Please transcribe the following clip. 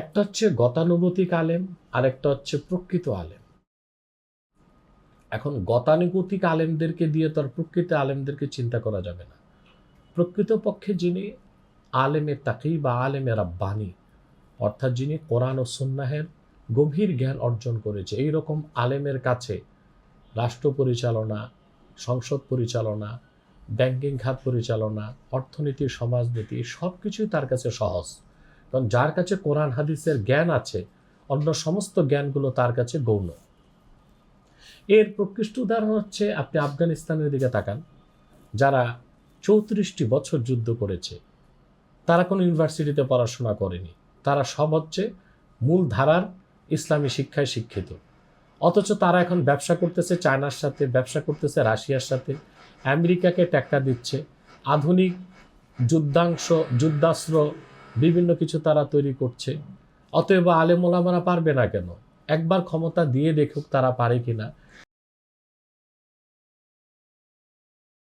একটা হচ্ছে গতানুগতিক আলেম আর একটা হচ্ছে প্রকৃত আলেম। এখন গতানুগতিক আলেমদেরকে দিয়ে তার প্রকৃত আলেমদেরকে চিন্তা করা যাবে না। প্রকৃতপক্ষে যিনি আলেমে তাকি বা আলেমে রাব্বানি, অর্থাৎ যিনি কোরআন ও সুন্নাহের গভীর জ্ঞান অর্জন করেছে এই রকম আলেমের কাছে রাষ্ট্র পরিচালনা, সংসদ পরিচালনা, ব্যাংকিং খাত পরিচালনা, অর্থনীতি, সমাজনীতি সব কিছুই তার কাছে সহজ। কারণ যার কাছে কোরআন, হাদিসের জ্ঞান আছে, অন্য সমস্ত জ্ঞানগুলো তার কাছে গৌণ। এর প্রকৃষ্ট উদাহরণ হচ্ছে, আপনি আফগানিস্তানের দিকে তাকান, যারা চৌত্রিশটি বছর যুদ্ধ করেছে। তারা কোনো ইউনিভার্সিটিতে পড়াশোনা করেনি। তারা সব হচ্ছে মূল ধারার ইসলামী শিক্ষায় শিক্ষিত। অথচ তারা এখন ব্যবসা করতেছে চায়নার সাথে, ব্যবসা করতেছে রাশিয়ার সাথে। আমেরিকাকে টেক্কা দিচ্ছে। আধুনিক যুদ্ধাংশ, যুদ্ধাস্ত্র বিভিন্ন কিছু তারা তৈরি করছে। অতএব আলেমোলামারা পারবে না কেন? একবার ক্ষমতা দিয়ে দেখুক তারা পারে কিনা।